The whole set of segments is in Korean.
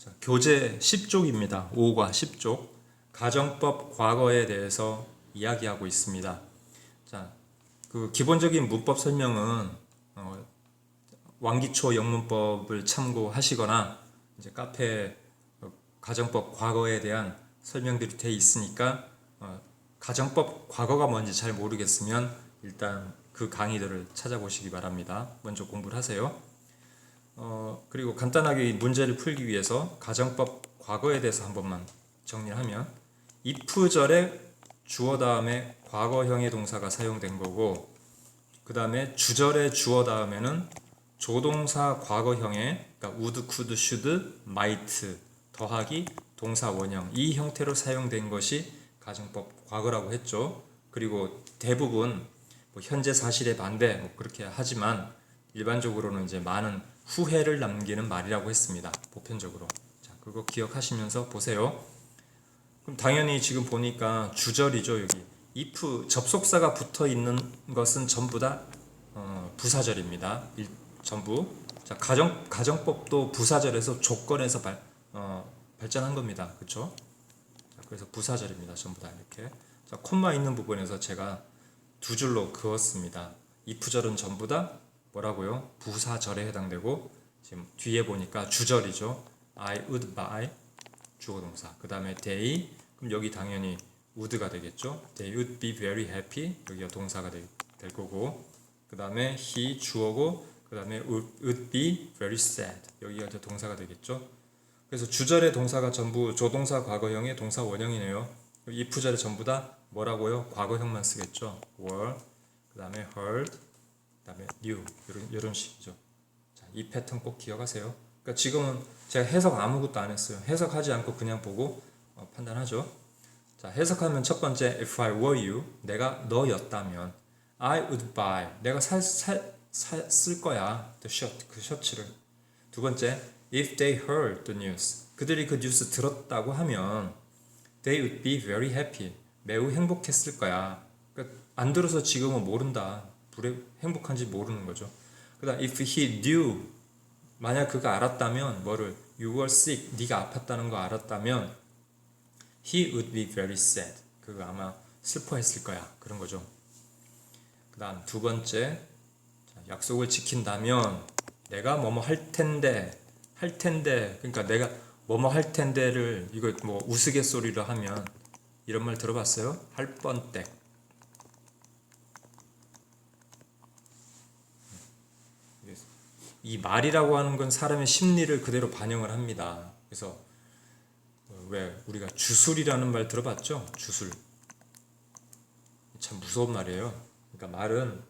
자, 교재 10쪽입니다. 5과 10쪽. 가정법 과거에 대해서 이야기하고 있습니다. 자, 그 기본적인 문법 설명은 어, 왕기초 영문법을 참고하시거나 이제 카페 어, 가정법 과거에 대한 설명들이 돼 있으니까 어, 가정법 과거가 뭔지 잘 모르겠으면 일단 그 강의들을 찾아보시기 바랍니다. 먼저 공부를 하세요. 어, 그리고 간단하게 이 문제를 풀기 위해서 가정법 과거에 대해서 한 번만 정리하면 if절에 주어 다음에 과거형의 동사가 사용된 거고 그 다음에 주절의 주어 다음에는 조동사 과거형의 그러니까 would, could, should, might 더하기 동사 원형 이 형태로 사용된 것이 가정법 과거라고 했죠. 그리고 대부분 뭐 현재 사실에 반대 뭐 그렇게 하지만 일반적으로는 이제 많은 후회를 남기는 말이라고 했습니다. 보편적으로. 자, 그거 기억하시면서 보세요. 그럼 당연히 지금 보니까 주절이죠, 여기. if 접속사가 붙어 있는 것은 전부 다 어, 부사절입니다. 일, 전부. 자, 가정 가정법도 부사절에서 조건에서 발, 어, 발전한 겁니다. 그렇죠? 자, 그래서 부사절입니다. 전부 다 이렇게. 자, 콤마 있는 부분에서 제가 두 줄로 그었습니다. if절은 전부 다 뭐라고요? 부사절에 해당되고 지금 뒤에 보니까 주절이죠. I would buy 주어 동사. 그 다음에 they 그럼 여기 당연히 would가 되겠죠. They would be very happy 여기가 동사가 될, 될 거고 그 다음에 he 주어고 그 다음에 would, would be very sad 여기가 이제 동사가 되겠죠. 그래서 주절의 동사가 전부 조동사 과거형의 동사 원형이네요. if절에 전부 다 뭐라고요? 과거형만 쓰겠죠. were 그 다음에 heard 그다음에 new 이런 이런 식이죠. 자, 이 패턴 꼭 기억하세요. 그러니까 지금은 제가 해석 아무것도 안 했어요. 해석하지 않고 그냥 보고 어, 판단하죠. 자, 해석하면 첫 번째 if I were you 내가 너였다면 I would buy 내가 살살쓸 거야 the shirt 그 셔츠를. 두 번째 if they heard the news 그들이 그 뉴스 들었다고 하면 they would be very happy 매우 행복했을 거야. 그러니까 안 들어서 지금은 모른다. 불에 행복한지 모르는 거죠. 그다음 if he knew 만약 그가 알았다면 뭐를 you were sick 네가 아팠다는 거 알았다면 he would be very sad 그가 아마 슬퍼했을 거야 그런 거죠. 그다음 두 번째 자, 약속을 지킨다면 내가 뭐뭐 할 텐데 할 텐데 그러니까 내가 뭐뭐 할 텐데를 이거 뭐 우스갯소리로 하면 이런 말 들어봤어요? 할 뻔때 이 말이라고 하는 건 사람의 심리를 그대로 반영을 합니다. 그래서 어, 왜 우리가 주술이라는 말 들어봤죠? 주술. 참 무서운 말이에요. 그러니까 말은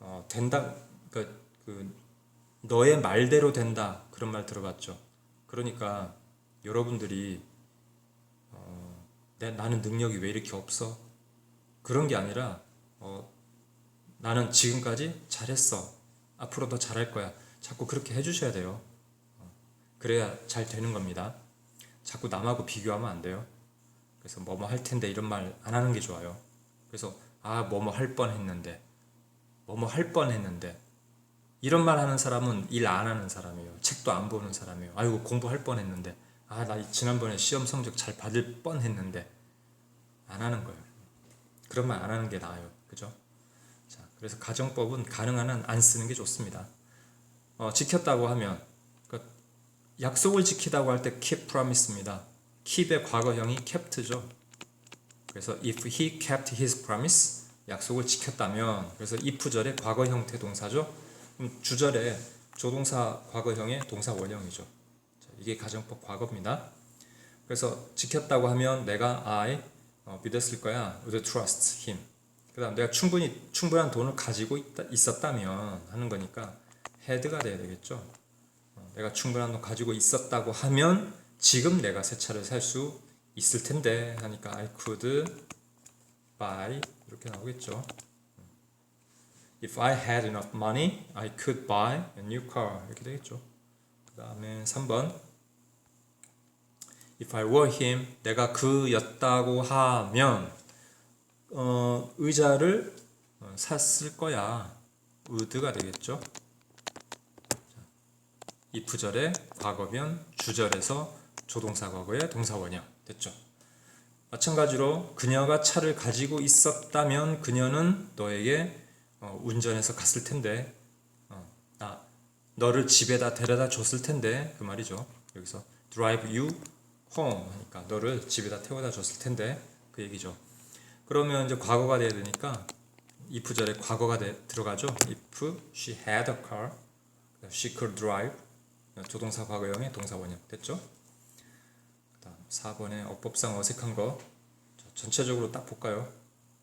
어, 된다. 그러니까 그 너의 말대로 된다 그런 말 들어봤죠. 그러니까 여러분들이 어, 내, 나는 능력이 왜 이렇게 없어? 그런 게 아니라 어, 나는 지금까지 잘했어. 앞으로 더 잘할 거야. 자꾸 그렇게 해주셔야 돼요. 어, 그래야 잘 되는 겁니다. 자꾸 남하고 비교하면 안 돼요. 그래서 뭐뭐 할 텐데 이런 말 안 하는 게 좋아요. 그래서 아 뭐뭐 할 뻔했는데 뭐뭐 할 뻔했는데 이런 말 하는 사람은 일 안 하는 사람이에요. 책도 안 보는 사람이에요. 아이고 공부할 뻔했는데 아 나 지난번에 시험 성적 잘 받을 뻔했는데 안 하는 거예요. 그런 말 안 하는 게 나아요. 그죠? 자, 그래서 가정법은 가능한 한 안 쓰는 게 좋습니다. 어, 지켰다고 하면 그 약속을 지키다고 할 때 keep promise입니다. keep의 과거형이 kept죠. 그래서 if he kept his promise 약속을 지켰다면 그래서 if절의 과거 형태 동사죠. 주절의 조동사 과거형의 동사 원형이죠. 자, 이게 가정법 과거입니다. 그래서 지켰다고 하면 내가 I 어, 믿었을 거야. would trust him. 그다음 내가 충분히 충분한 돈을 가지고 있다, 있었다면 하는 거니까 헤드가 돼야 되겠죠. 어, 내가 충분한 돈 가지고 있었다고 하면 지금 내가 새 차를 살 수 있을 텐데 하니까 I could buy 이렇게 나오겠죠. If I had enough money, I could buy a new car 이렇게 되겠죠. 그 다음에 3번 If I were him, 내가 그였다고 하면 어, 의자를 어, 샀을 거야. would가 되겠죠. If절의 과거변, 주절에서 조동사 과거의 동사 원형 됐죠. 마찬가지로 그녀가 차를 가지고 있었다면 그녀는 너에게 어, 운전해서 갔을 텐데 어, 아, 너를 집에다 데려다 줬을 텐데 그 말이죠. 여기서 drive you home 하니까 너를 집에다 태워다 줬을 텐데 그 얘기죠. 그러면 이제 과거가 돼야 되니까 if 절에 과거가 돼- 들어가죠. if she had a car, she could drive 조동사 과거형의 동사 원형 됐죠. 그다음 4번에 어법상 어색한 거 자, 전체적으로 딱 볼까요?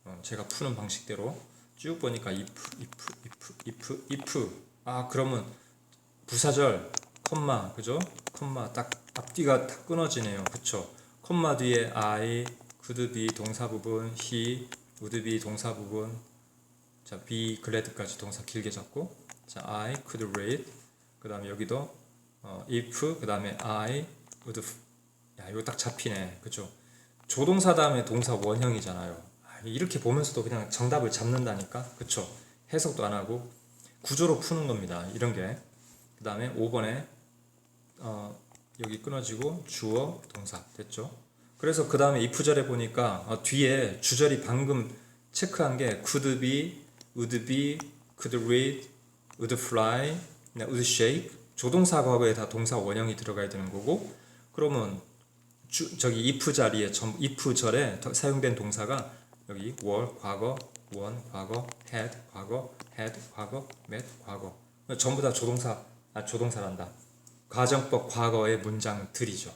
어, 제가 푸는 방식대로 쭉 보니까 if, if, if, if, if 아 그러면 부사절 콤마 그죠? 콤마 딱 앞뒤가 딱 끊어지네요. 그쵸? 콤마 뒤에 I, could be 동사 부분, he, would be 동사 부분, 자 be glad까지 동사 길게 잡고, 자 I could read, 그 다음에 여기도 어, if, 그 다음에 I would, 야 이거 딱 잡히네, 그쵸? 조동사 다음에 동사 원형이잖아요. 아, 이렇게 보면서도 그냥 정답을 잡는다니까, 그쵸? 해석도 안 하고 구조로 푸는 겁니다. 이런 게. 그 다음에 5번에 어, 여기 끊어지고 주어 동사 됐죠. 그래서 그 다음에 if절에 보니까 어, 뒤에 주절이 방금 체크한 게 could be, would be, could read, would fly, 네, would shake 조동사 과거에 다 동사 원형이 들어가야 되는 거고 그러면 주, 저기 if 자리에 전 if 절에 더- 사용된 동사가 여기 were 과거, won 과거, had 과거, had 과거, met 과거 전부 다 조동사 아 조동사란다. 가정법 과거의 문장들이죠.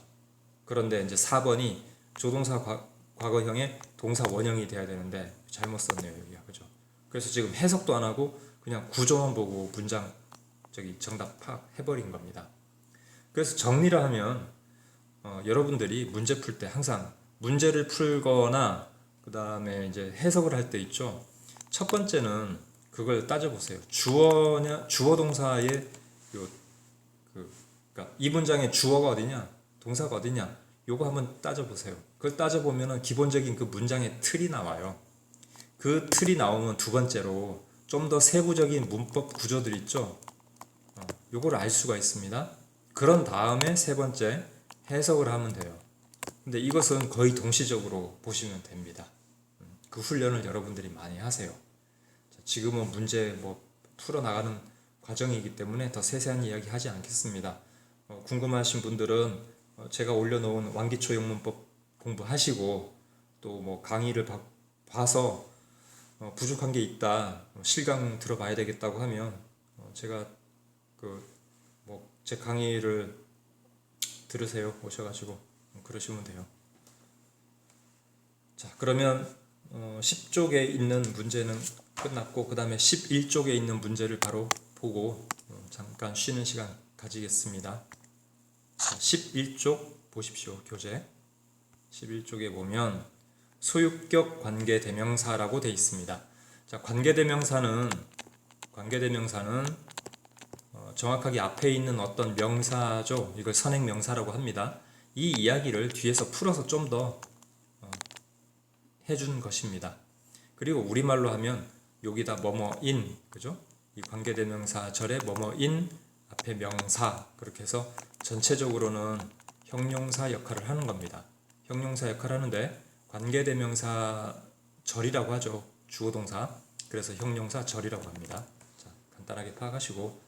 그런데 이제 4번이 조동사 과, 과거형의 동사 원형이 돼야 되는데 잘못 썼네요 여기가 그죠? 그래서 지금 해석도 안 하고 그냥 구조만 보고 문장 저기 정답 파악해버린 겁니다. 그래서 정리를 하면 어, 여러분들이 문제 풀 때 항상 문제를 풀거나 그 다음에 이제 해석을 할 때 있죠. 첫 번째는 그걸 따져보세요. 주어냐 주어 동사의 요 그, 그러니까 이 문장의 주어가 어디냐, 동사가 어디냐, 요거 한번 따져보세요. 그걸 따져보면은 기본적인 그 문장의 틀이 나와요. 그 틀이 나오면 두 번째로 좀 더 세부적인 문법 구조들 있죠. 어, 요거를 알 수가 있습니다. 그런 다음에 세 번째 해석을 하면 돼요. 근데 이것은 거의 동시적으로 보시면 됩니다. 음, 그 훈련을 여러분들이 많이 하세요. 자, 지금은 문제 뭐 풀어 나가는 과정이기 때문에 더 세세한 이야기 하지 않겠습니다. 어, 궁금하신 분들은 어, 제가 올려놓은 완기초 영문법 공부하시고 또 뭐 강의를 봐, 봐서 어, 부족한 게 있다 어, 실강 들어봐야 되겠다고 하면 어, 제가 그 뭐 제 강의를 들으세요 오셔가지고 어, 그러시면 돼요. 자 그러면 어, 10쪽에 있는 문제는 끝났고 그 다음에 11쪽에 있는 문제를 바로 보고 어, 잠깐 쉬는 시간 가지겠습니다. 자, 11쪽 보십시오 교재 11쪽에 보면 소유격 관계 대명사라고 돼 있습니다. 자 관계 대명사는 관계 대명사는 어, 정확하게 앞에 있는 어떤 명사죠. 이걸 선행 명사라고 합니다. 이 이야기를 뒤에서 풀어서 좀 더 해준 것입니다. 그리고 우리말로 하면 여기다 뭐뭐인 그죠? 이 관계대명사 절에 뭐뭐인 앞에 명사 그렇게 해서 전체적으로는 형용사 역할을 하는 겁니다. 형용사 역할을 하는데 관계대명사 절이라고 하죠. 주어동사. 그래서 형용사 절이라고 합니다. 자, 간단하게 파악하시고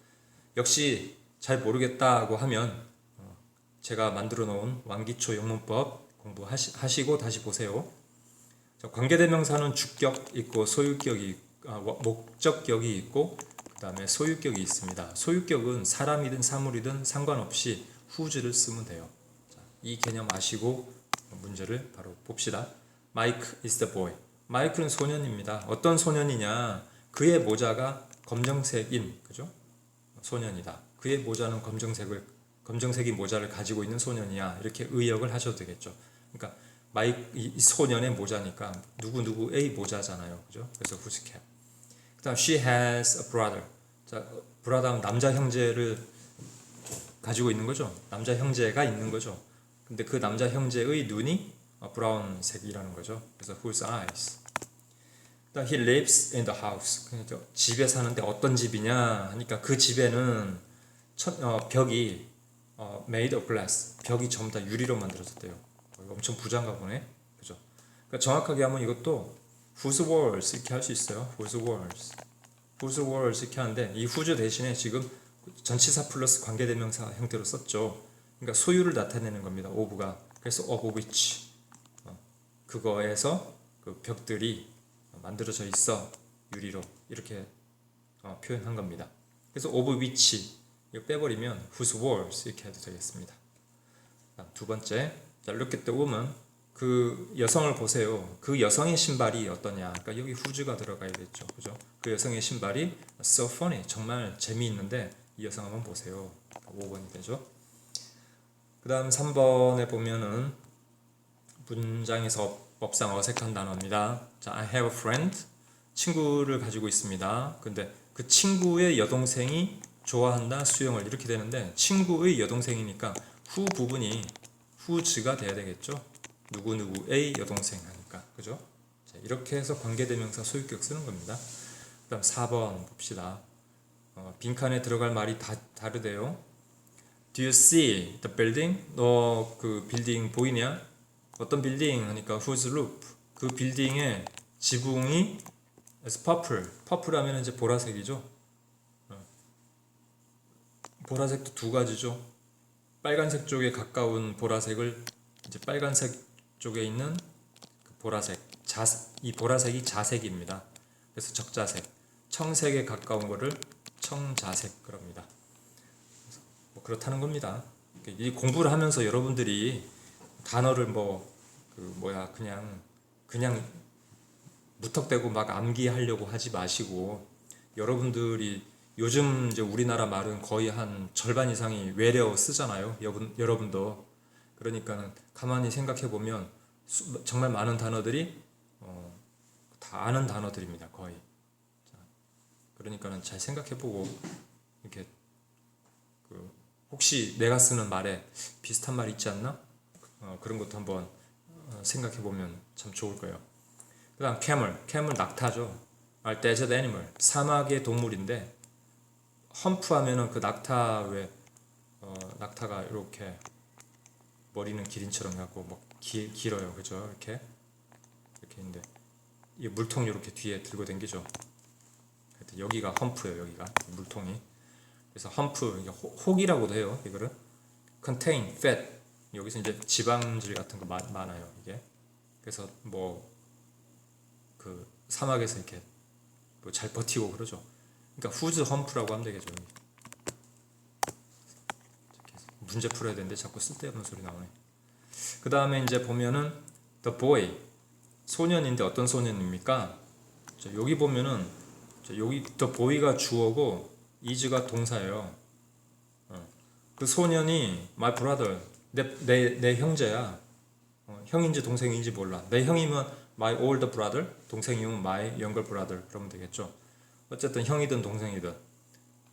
역시 잘 모르겠다고 하면 어, 제가 만들어 놓은 완기초 영문법 공부하시고 다시 보세요. 자, 관계대명사는 주격 있고 소유격이 아, 워- 목적격이 있고 그 다음에 소유격이 있습니다. 소유격은 사람이든 사물이든 상관없이 후즈를 쓰면 돼요. 자, 이 개념 아시고 문제를 바로 봅시다. 마이크 is the boy. 마이크는 소년입니다. 어떤 소년이냐? 그의 모자가 검정색인 그죠? 소년이다. 그의 모자는 검정색을 검정색인 모자를 가지고 있는 소년이야. 이렇게 의역을 하셔도 되겠죠. 그러니까 마이 이이 소년의 모자니까 누구 누구의 모자잖아요, 그죠? 그래서 cap. 그다음 she has a brother. 자, 브라다는 남자 형제를 가지고 있는 거죠. 남자 형제가 있는 거죠. 근데 그 남자 형제의 눈이 어, 브라운색이라는 거죠. 그래서 whose eyes. He lives in the house. 그러니까 집에 사는데 어떤 집이냐 하니까 그 집에는 천- 어, 벽이 어, made of glass 벽이 전부 다 유리로 만들어졌대요. 엄청 부자인가 보네. 그죠? 그러니까 정확하게 하면 이것도 whose walls 이렇게 할 수 있어요. whose walls, whose walls 이렇게 하는데 이 whose 대신에 지금 전치사 플러스 관계대명사 형태로 썼죠. 그러니까 소유를 나타내는 겁니다. of가 그래서 of which 어, 그거에서 그 벽들이 만들어져 있어 유리로 이렇게 어, 표현한 겁니다. 그래서 of which 이거 빼버리면 whose walls 이렇게 해도 되겠습니다. 다음 두 번째, 자, look at. 그 여성을 보세요. 그 여성의 신발이 어떠냐? 그러니까 여기 whose가 들어가야겠죠, 그죠? 그 여성의 신발이 so funny, 정말 재미있는데 이 여성 한번 보세요. 5번이 되죠. 그 다음 3번에 보면은 문장에서 법상 어색한 단어입니다. 자, I have a friend. 친구를 가지고 있습니다. 근데 그 친구의 여동생이 좋아한다 수영을 이렇게 되는데 친구의 여동생이니까 후 부분이 후즈가 돼야 되겠죠. 누구 누구의 여동생 하니까 그죠? 자, 이렇게 해서 관계대명사 소유격 쓰는 겁니다. 그다음 4번 봅시다. 어, 빈칸에 들어갈 말이 다 다르대요. Do you see the building? 너 그 빌딩 보이냐? 어떤 빌딩 하니까 whose roof? 그 빌딩의 지붕이 is purple. purple 하면 이제 보라색이죠. 어. 보라색도 두 가지죠. 빨간색 쪽에 가까운 보라색을 이제 빨간색 쪽에 있는 그 보라색. 자, 이 보라색이 자색입니다. 그래서 적자색. 청색에 가까운 거를 청자색 그럽니다. 뭐 그렇다는 겁니다. 이 공부를 하면서 여러분들이 단어를 뭐 그 뭐야 그냥 그냥 무턱대고 막 암기하려고 하지 마시고 여러분들이 요즘 이제 우리나라 말은 거의 한 절반 이상이 외래어 쓰잖아요. 여러분 여러분도 그러니까는 가만히 생각해 보면 정말 많은 단어들이 어, 다 아는 단어들입니다. 거의. 자, 그러니까는 잘 생각해 보고 이렇게 그 혹시 내가 쓰는 말에 비슷한 말 있지 않나? 어, 그런 것도 한번 어, 생각해 보면 참 좋을 거예요. 그다음 camel, camel 낙타죠. 아, desert animal, 사막의 동물인데 험프하면은 그 낙타 왜 어, 낙타가 이렇게 머리는 기린처럼 갖고 뭐 기, 길어요, 그죠? 이렇게 이렇게 있는데 이 물통 이렇게 뒤에 들고 댕기죠. 여기가 험프예요, 여기가 물통이. 그래서 험프, 이게 호- 혹이라고도 해요, 이거를. contain, fat 여기서 이제 지방질 같은 거 많, 많아요, 이게. 그래서 뭐 그 사막에서 이렇게 뭐 잘 버티고 그러죠. 그러니까 후즈 험프라고 하면 되겠죠. 문제 풀어야 되는데 자꾸 쓸데없는 소리 나오네. 그 다음에 이제 보면은 the boy 소년인데 어떤 소년입니까? 자, 여기 보면은 자, 여기 the boy가 주어고 is가 동사예요. 어. 그 소년이 my brother 내 내 내 형제야. 어, 형인지 동생인지 몰라. 내 형이면 my older brother, 동생이면 my younger brother 그러면 되겠죠. 어쨌든 형이든 동생이든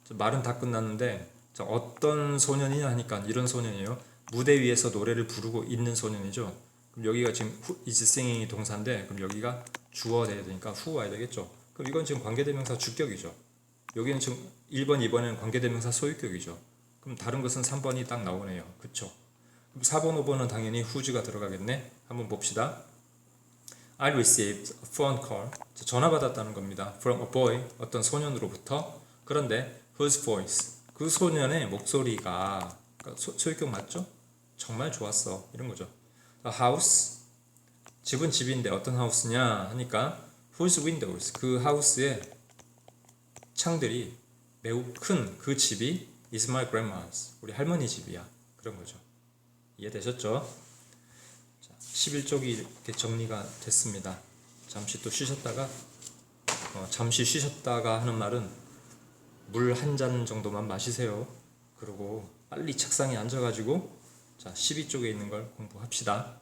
자, 말은 다 끝났는데 자, 어떤 소년이냐 하니까 이런 소년이에요. 무대 위에서 노래를 부르고 있는 소년이죠. 그럼 여기가 지금 who is singing이 동사인데 그럼 여기가 주어 돼야 되니까 who 와야 되겠죠. 그럼 이건 지금 관계대명사 주격이죠. 여기는 지금 1번, 2번에는 관계대명사 소유격이죠. 그럼 다른 것은 3번이 딱 나오네요. 그쵸? 그럼 4번, 5번은 당연히 who's가 들어가겠네. 한번 봅시다. I received a phone call. 자, 전화 받았다는 겁니다. From a boy, 어떤 소년으로부터. 그런데 whose voice, 그 소년의 목소리가 그러니까 소, 소유격 맞죠? 정말 좋았어. 이런 거죠. A house, 집은 집인데 어떤 하우스냐 하니까 whose windows, 그 하우스의 창들이 매우 큰 그 집이 is my grandma's, 우리 할머니 집이야. 그런 거죠. 이해되셨죠? 11쪽이 이렇게 정리가 됐습니다. 잠시 또 쉬셨다가 어, 잠시 쉬셨다가 하는 말은 물 한 잔 정도만 마시세요. 그리고 빨리 책상에 앉아가지고 자 12쪽에 있는 걸 공부합시다.